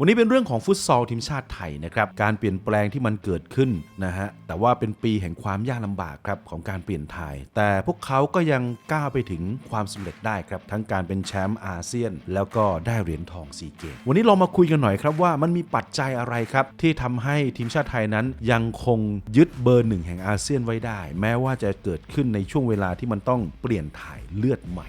วันนี้เป็นเรื่องของฟุตซอลทีมชาติไทยนะครับ การเปลี่ยนแปลงที่มันเกิดขึ้นนะฮะ แต่ว่าเป็นปีแห่งความยากลำบากครับของการเปลี่ยนถ่าย แต่พวกเขาก็ยังก้าวไปถึงความสำเร็จได้ครับ ทั้งการเป็นแชมป์อาเซียน แล้วก็ได้เหรียญทองซีเกมวันนี้เรามาคุยกันหน่อยครับว่ามันมีปัจจัยอะไรครับ ที่ทำให้ทีมชาติไทยนั้นยังคงยึดเบอร์หนึ่งแห่งอาเซียนไว้ได้ แม้ว่าจะเกิดขึ้นในช่วงเวลาที่มันต้องเปลี่ยนถ่ายเลือดใหม่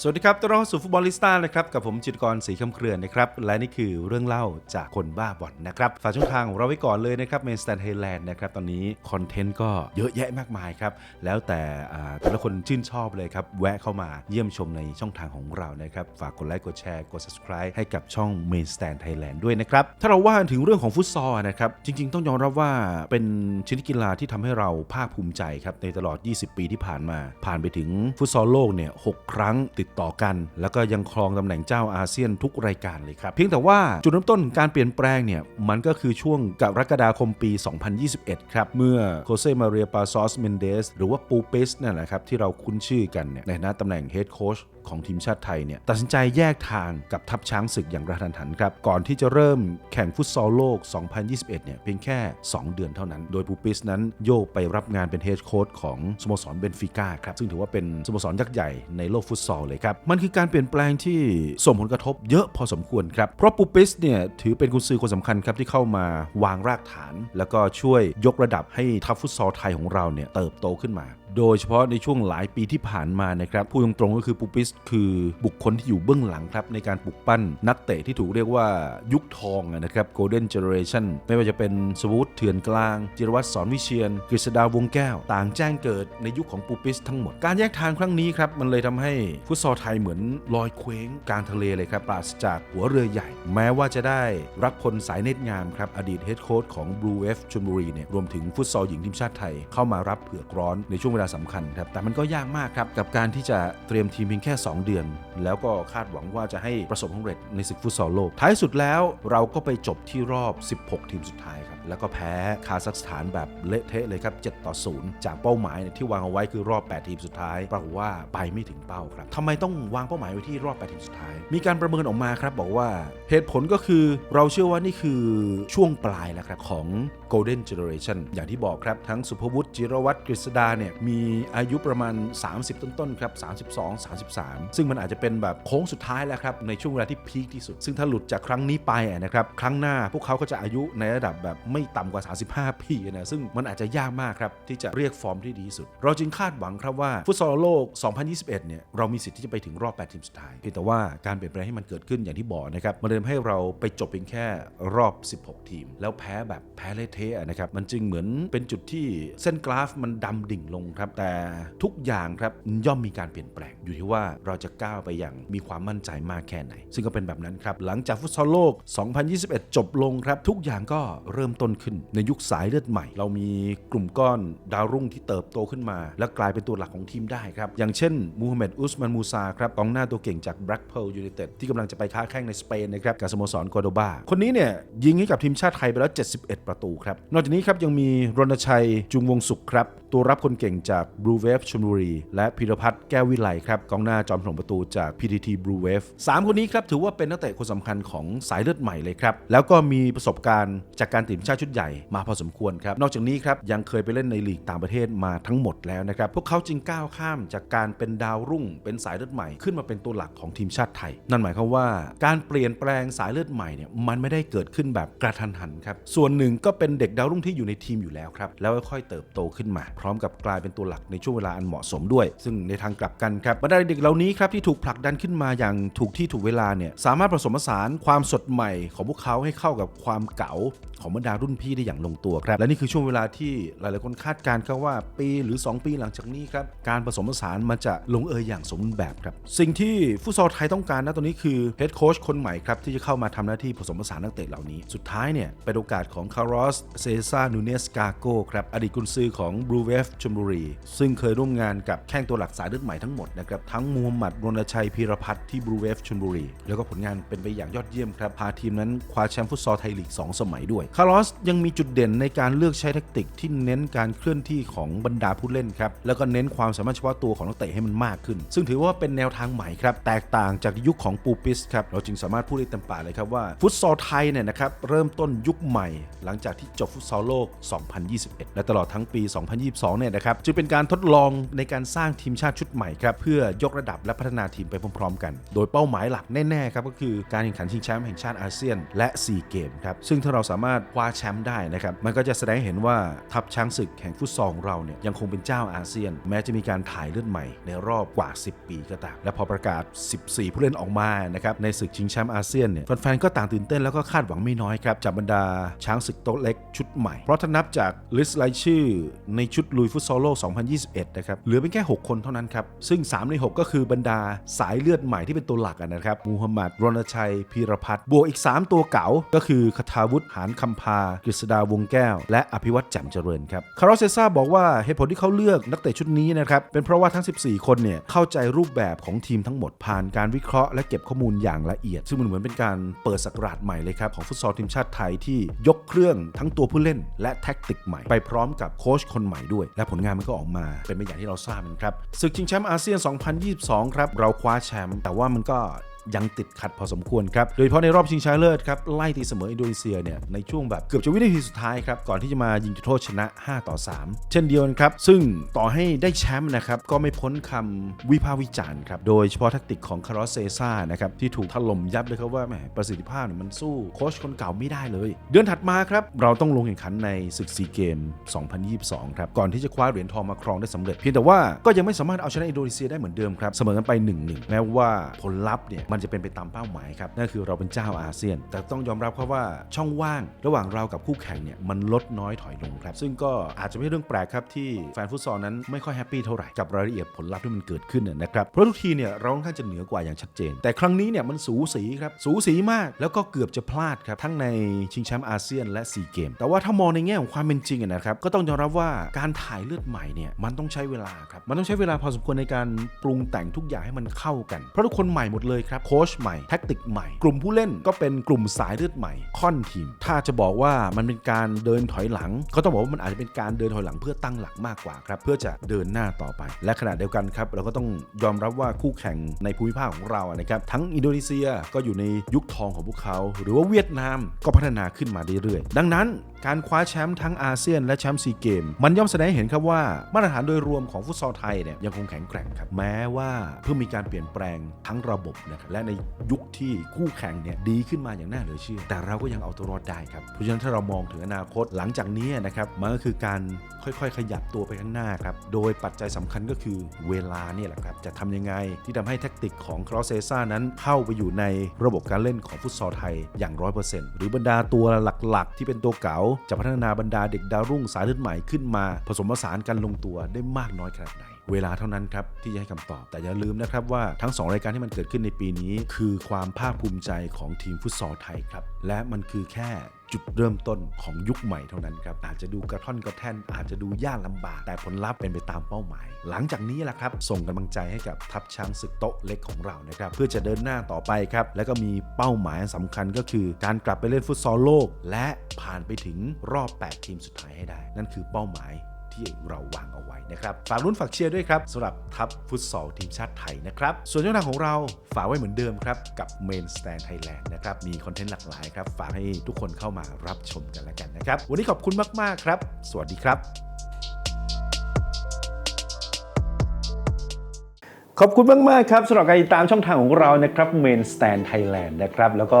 สวัสดีครับต้อนรับสู่ฟุตบอลลิสต้านะครับกับผมจิตกรศรีคำเครือนนะครับ และนี่คือเรื่องเล่าจากคนบ้าบอลนะครับฝากช่องทางของเราไว้ก่อนเลยนะครับเมนสแตนไทยแลนด์นะครับตอนนี้คอนเทนต์ก็เยอะแยะมากมายครับ แล้วแต่แต่ละคนชื่นชอบเลยครับ แวะเข้ามาเยี่ยมชมในช่องทางของเรานะครับ ฝากกดไลค์กดแชร์กด subscribe ให้กับช่อง Main Stand Thailand ด้วยนะครับ ถ้าเราว่าถึงเรื่องของฟุตซอลนะครับจริง ๆ ต้องยอมรับว่าเป็นชนิดกีฬาที่ทำให้เราภาคภูมิใจครับในตลอด 20 ปีที่ผ่านมา ผ่านไปถึงฟุตซอลโลกเนี่ยหครั้งติดต่อกัน แล้วก็ยังครองตำแหน่งเจ้าอาเซียนทุกรายการเลยครับ เพียงแต่ว่าจุดเริ่มต้นการเปลี่ยนแปลงเนี่ยมันก็คือช่วงกรกฎาคมปี 2021 ครับ เมื่อโคเซมาเรียปาซอสเมนเดสหรือว่าปูปิสนั่นแหละครับที่เราคุ้นชื่อกันเนี่ยในฐานะตำแหน่งเฮดโค้ช ของทีมชาติไทยเนี่ยตัดสินใจแยกทางกับทัพช้างศึกอย่างกระทันหันครับ ก่อนที่จะเริ่มแข่งฟุตซอลโลก 2021 เนี่ยเพียงแค่ 2 เดือนเท่านั้น โดยปูปิสนั้นโยกไปรับงานเป็นเฮดโค้ชของสโมสรเบนฟิก้าครับ ซึ่งถือว่าเป็นสโมสรยักษ์ใหญ่ในโลกฟุตซอลเลยครับ มันคือการเปลี่ยนแปลงที่ส่งผลกระทบเยอะพอสมควรครับ เพราะปูปิสเนี่ยถือเป็นกุญซือคนสำคัญครับที่เข้ามาวางรากฐาน แล้วก็ช่วยยกระดับให้ทัพฟุตซอลไทยของเราเนี่ยเติบโตขึ้นมา โดยเฉพาะในช่วงหลายปีที่ผ่านมานะครับพูดตรงๆก็คือปูปิสคือบุคคลที่อยู่เบื้องหลังครับในการปลุกปั้นนักเตะที่ถูกเรียกว่ายุคทองนะครับ Golden Generation ไม่ว่าจะเป็นสวูตเถื่อนกลาง จิรวัตรสอนวิเชียนกฤษดาวงแก้ว ต่างแจ้งเกิดในยุคของปูปิสทั้งหมด การแยกทางครั้งนี้ครับมันเลยทำให้ฟุตซอลไทยเหมือนลอยเคว้งกลางทะเลเลยครับปราศจากหัวเรือใหญ่ แม้ว่าจะได้รับพลสายเน็ตงามครับอดีตเฮดโค้ชของ Blue Wave ชลบุรีเนี่ยรวมถึงฟุตซอลหญิงทีมชาติไทยเข้ามารับเผือกร้อนในช่วงเวลาสำคัญครับแต่มันก็ยากมากครับกับการที่จะเตรียมทีมเพียงแค่ 2 เดือน แล้วก็คาดหวังว่าจะให้ประสบความสำเร็จในศึกฟุตซอลโลก ท้ายสุดแล้วเราก็ไปจบที่รอบ 16 ทีมสุดท้ายครับแล้วก็แพ้คาซัคสถานแบบเละเทะเลยครับ7ต่อ 0 จากเป้าหมายเนี่ยที่วางเอาไว้คือรอบ 8 ทีมสุดท้ายปรากฏว่าไปไม่ถึงเป้าครับทำไมต้องวางเป้าหมายไว้ที่รอบ 8 ทีมสุดท้าย มีการประเมินออกมาครับบอกว่าเหตุผลก็คือเราเชื่อว่านี่คือช่วงปลายแล้วครับของ Golden Generation อย่างที่บอกครับทั้งสุภวุฒิจิรวัตรกฤษดาเนี่ยมีอายุประมาณ 30 ต้นๆครับ32 33 ซึ่งมันอาจจะเป็นแบบโค้งสุดท้ายแล้วครับ ในช่วงเวลาที่พีคที่สุด ซึ่งถ้าหลุดจากครั้งนี้ไปนะครับครั้งหน้าพวกเขาก็จะอายุในระดับแบบไม่ต่ำกว่า 35 ปีนะซึ่งมันอาจจะยากมากครับที่จะเรียกฟอร์มที่ดีสุด เราจึงคาดหวังครับว่าฟุตซอลโลก 2021 เนี่ยเรามีสิทธิ์ที่จะไปถึงรอบ 8 ทีมสุดท้ายเพียงแต่ว่าการเปลี่ยนแปลงให้มันเกิดขึ้นอย่างที่บอกนะครับมันเลยทำให้เราไปจบเพียงแค่รอบ 16 ทีม แล้วแพ้แบบแพ้เละเทะนะครับมันจึงเหมือนเป็นจุดที่เส้นกราฟมันดำดิ่งลงครับแต่ทุกอย่างครับย่อมมีการเปลี่ยนแปลง อยู่ที่ว่าเราจะก้าวไปอย่างมีความมั่นใจมากแค่ไหน ซึ่งก็เป็นแบบนั้นครับ หลังจากฟุตซอลโลก 2021 จบลงครับ ทุกอย่างก็เริ่มต้นขึ้นในยุคสายเลือดใหม่ เรามีกลุ่มก้อนดาวรุ่งที่เติบโตขึ้นมา และกลายเป็นตัวหลักของทีมได้ครับ อย่างเช่นมูฮัมหมัดอุสมันมูซาครับกองหน้าตัวเก่งจากแบล็กเพลยูไนเต็ดที่กำลังจะไปค้าแข่งในสเปนนะครับกับสโมสรโกโดบาคนนี้เนี่ยยิงให้กับทีมชาติไทยไปแล้ว 71 ประตูครับนอกจากนี้ครับยังมีรณชัยจุงวงสุขครับ ตัวรับคนเก่งจาก Blue Wave ชลบุรี และพิรพัฒน์แก้ววิไลครับกองหน้าจอมถล่มประตูจาก PTT Blue Wave สามคนนี้ครับถือว่าเป็นนักเตะคนสำคัญของสายเลือดใหม่เลยครับแล้วก็มีประสบการณ์จากการติดทีมชาติชุดใหญ่มาพอสมควรครับนอกจากนี้ครับยังเคยไปเล่นในลีกต่างประเทศมาทั้งหมดแล้วนะครับพวกเขาจึงก้าวข้ามจากการเป็นดาวรุ่ง เป็นสายเลือดใหม่ขึ้นมาเป็นตัวหลักของทีมชาติไทย นั่นหมายความว่าการเปลี่ยนแปลงสายเลือดใหม่เนี่ยมันไม่ได้เกิดขึ้นแบบกระทันหันครับส่วนหนึ่งก็เป็นเด็กดาวรุ่งที่อยู่ในทีมอยู่แล้วครับแล้วค่อยๆเติบโตขึ้นมาพร้อมกับกลายเป็นตัวหลักในช่วงเวลาอันเหมาะสมด้วย ซึ่งในทางกลับกันครับบรรดาเด็กเหล่านี้ครับที่ถูกผลักดันขึ้นมาอย่างถูกที่ถูกเวลาเนี่ยสามารถผสมผสานความสดใหม่ของพวกเขาให้เข้ากับความเก๋า ของบรรดารุ่นพี่ได้อย่างลงตัวครับ และนี่คือช่วงเวลาที่หลาย ๆ คนคาดการณ์ครับว่าปีหรือ 2 ปีหลังจากนี้ครับ การผสมผสานมันจะลงเอยอย่างสมบูรณ์แบบครับ สิ่งที่ฟุตซอลไทยต้องการนะตอนนี้คือเฮดโค้ชคนใหม่ครับ ที่จะเข้ามาทำหน้าที่ผสมผสานนักเตะเหล่านี้ สุดท้ายเนี่ยเป็นโอกาสของคาร์ลอสเซซ่านูเนสกาโกครับอดีตกุนซือของบลูเวฟชลบุรี ซึ่งเคยร่วมงานกับแข้งตัวหลักสายเลือดใหม่ทั้งหมดนะครับทั้งมูฮัมหมัดรณชัยพีรพัฒน์ที่บลูเวฟชลบุรีแล้วก็ผลงานเป็นไปอย่างยอดเยี่ยมครับพาทีมนั้นคว้าแชมป์ฟุตซอลไทยลีก2สมัยด้วยคาร์ลอสยังมีจุดเด่นในการเลือกใช้แทคติกที่เน้นการเคลื่อนที่ของบรรดาผู้เล่นครับ แล้วก็เน้นความสามารถเฉพาะตัวของนักเตะให้มันมากขึ้น ซึ่งถือว่าเป็นแนวทางใหม่ครับ แตกต่างจากยุคของปูปิสครับ เราจึงสามารถพูดได้เต็มปากเลยครับว่าฟุตซอลไทยเนี่ยนะครับเริ่มต้นยุคใหม่ หลังจากที่จบฟุตซอลโลก 2021 และตลอดทั้งปี 2022 เนี่ยนะครับจึงเป็นการทดลองในการสร้างทีมชาติชุดใหม่ครับเพื่อยกระดับและพัฒนาทีมไปพร้อมๆ กัน โดยเป้าหมายหลักแน่ๆครับก็คือการแข่งขันชิงแชมป์แห่งชาติอาเซียน และ 4 เกมครับซึ่งถ้าเราสามารถคว้าแชมป์ได้นะครับมันก็จะแสดงเห็นว่าทัพช้างศึกแห่งฟุตซอลของเราเนี่ยยังคงเป็นเจ้าอาเซียน แม้จะมีการถ่ายเลือดใหม่ในรอบกว่า 10 ปีก็ตามและพอประกาศ 14 ผู้เล่นออกมานะครับในศึกชิงแชมป์อาเซียนเนี่ยแฟนๆก็ต่างตื่นเต้นแล้วก็คาดหวังไม่น้อยครับจากบรรดาช้างศึกโต๊ะเล็กชุดใหม่ เพราะถ้านับจากลิสต์รายชื่อในชุดลุยฟุตซอลโลก 2021 นะครับเหลือเป็นแค่ 6 คนเท่านั้นครับซึ่ง 3 ใน 6 ก็คือบรรดาสายเลือดใหม่ที่เป็นตัวหลักนะครับมูฮัมหมัดรณชัยพีรพัฒน์บวกอีก 3 ตัวเก๋าก็คือคทาวุฒิหานคำพากฤษดาวงแก้ว และอภิวัตแจ่มเจริญครับคาร์ลเซซ่าบอกว่าเหตุผลที่เขาเลือกนักเตะชุดนี้นะครับเป็นเพราะว่าทั้ง 14 คนเนี่ยเข้าใจรูปแบบของทีมทั้งหมดผ่านการวิเคราะห์และเก็บข้อมูลอย่างละเอียด ซึ่งมันเหมือนเป็นการเปิดสักราชใหม่เลยครับของฟุตซอลทีมชาติไทยที่ยกเครื่องทั้งตัวผู้เล่น และแท็กติกใหม่ไปพร้อมกับโค้ชคนใหม่ด้วย และผลงานมันก็ออกมา เป็นไปอย่างที่เราทราบกันครับศึกชิงแชมป์อาเซียน 2022 ครับเราคว้าแชมป์แต่ว่ามันก็ ยังติดขัดพอสมควรครับ โดยเฉพาะในรอบชิงชนะเลิศครับ ไล่ตีเสมออินโดนีเซียเนี่ยในช่วงแบบเกือบจะวินาทีสุดท้ายครับ ก่อนที่จะมายิงจุดโทษชนะ 5 ต่อ 3 เช่นเดียวกันครับ ซึ่งต่อให้ได้แชมป์นะครับ ก็ไม่พ้นคำวิพากษ์วิจารณ์ครับ โดยเฉพาะทักติกของคาร์ลเซซ่านะครับที่ถูกถล่มยับเลยครับว่าแหมประสิทธิภาพเนี่ยมันสู้โค้ชคนเก่าไม่ได้เลย เดือนถัดมาครับเราต้องลงแข่งขันในศึกซีเกม 2022 ครับก่อนที่จะคว้าเหรียญทองมาครองได้สำเร็จเพียงแต่ว่าก็ยังไม่สามารถเอาชนะอินโดนีเซียได้เหมือนเดิมครับเสมอกันไป1-1แม้ว่าผลลัพธ์เนี่ยมันจะเป็นไปตามเป้าหมายครับนั่นคือเราเป็นเจ้าอาเซียน แต่ต้องยอมรับครับว่าช่องว่างระหว่างเรากับคู่แข่งเนี่ยมันลดน้อยถอยลงครับซึ่งก็อาจจะไม่เรื่องแปลกครับที่แฟนฟุตซอลนั้นไม่ค่อยแฮปปี้เท่าไหร่กับรายละเอียดผลลัพธ์ที่มันเกิดขึ้นนะครับเพราะทุกทีเนี่ยเราค่อนข้างจะเหนือกว่าอย่างชัดเจน แต่ครั้งนี้เนี่ยมันสูสีครับสูสีมากแล้วก็เกือบจะพลาดครับทั้งในชิงแชมป์อาเซียนและซีเกม แต่ว่าถ้ามองในแง่ของความเป็นจริงนะครับก็ต้องยอมรับว่าการถ่ายเลือดใหม่เนี่ยมันต้องใช้เวลาครับมันต้องใช้เวลาพอสมควรในการปรุงแต่งทุกอย่างให้มันเข้ากัน เพราะทุกคนใหม่หมดเลยครับโค้ชใหม่แท็กติกใหม่ กลุ่มผู้เล่นก็เป็นกลุ่มสายเลือดใหม่ ค่อนทีม ถ้าจะบอกว่ามันเป็นการเดินถอยหลัง ก็ต้องบอกว่ามันอาจจะเป็นการเดินถอยหลังเพื่อตั้งหลักมากกว่าครับเพื่อจะเดินหน้าต่อไป และขณะเดียวกันครับเราก็ต้องยอมรับว่าคู่แข่งในภูมิภาคของเราอะนะครับทั้งอินโดนีเซียก็อยู่ในยุคทองของพวกเขา หรือว่าเวียดนามก็พัฒนาขึ้นมาเรื่อยๆดังนั้นการคว้าแชมป์ทั้งอาเซียนและแชมป์ซีเกม มันย่อมแสดงให้เห็นครับว่ามาตรฐานโดยรวมของฟุตซอลไทยเนี่ยยังคงแข็งแกร่งครับแม้ว่าเพิ่งมีการเปลี่ยนแปลงทั้งระบบนะครับและในยุคที่คู่แข่งเนี่ยดีขึ้นมาอย่างน่าเหลือเชื่อ แต่เราก็ยังเอาตัวรอดได้ครับ เพราะฉะนั้นถ้าเรามองถึงอนาคตหลังจากนี้นะครับมันก็คือการค่อยๆ ขยับตัวไปข้างหน้าครับโดยปัจจัยสำคัญก็คือเวลาเนี่ยแหละครับจะทำยังไงที่ทำให้แท็กติกของครอสเซซ่านั้นเข้าไปอยู่ในระบบการเล่นของฟุตซอลไทยอย่างร้อยเปอร์เซ็นต์หรือบรรดาตัวหลักๆ ที่เป็นตัวเก๋าจะพัฒนาบรรดาเด็กดาวรุ่งสายเลือดใหม่ขึ้นมา ผสมผสานกันลงตัวได้มากน้อยขนาดไหน เวลาเท่านั้นครับที่จะให้คำตอบ แต่อย่าลืมนะครับว่าทั้ง 2 รายการที่มันเกิดขึ้นในปีนี้ คือความภาคภูมิใจของทีมฟุตซอลไทยครับ และมันคือแค่จุดเริ่มต้นของยุคใหม่เท่านั้นครับ อาจจะดูกระท่อนกระแท่น อาจจะดูยากลำบาก แต่ผลลัพธ์เป็นไปตามเป้าหมาย หลังจากนี้แหละครับ ส่งกำลังใจให้กับทัพช้างศึกโต๊ะเล็กของเรานะครับ เพื่อจะเดินหน้าต่อไปครับ แล้วก็มีเป้าหมายสำคัญก็คือ การกลับไปเล่นฟุตซอลโลก และผ่านไปถึงรอบ 8 ทีมสุดท้ายให้ได้ นั่นคือเป้าหมาย ที่เราวางเอาไว้นะครับฝากรุ่นฝากเชียร์ด้วยครับสำหรับทัพฟุตซอลทีมชาติไทยนะครับส่วนช่องทางของเราฝากไว้เหมือนเดิมครับกับ Main Stand Thailand นะครับมีคอนเทนต์หลากหลายครับฝากให้ทุกคนเข้ามารับชมกันแล้วกันนะครับวันนี้ขอบคุณมากๆครับ สวัสดีครับ ขอบคุณมาก ๆ ครับสำหรับการติดตามช่องทางของเรานะครับ Main Stand Thailand นะครับแล้วก็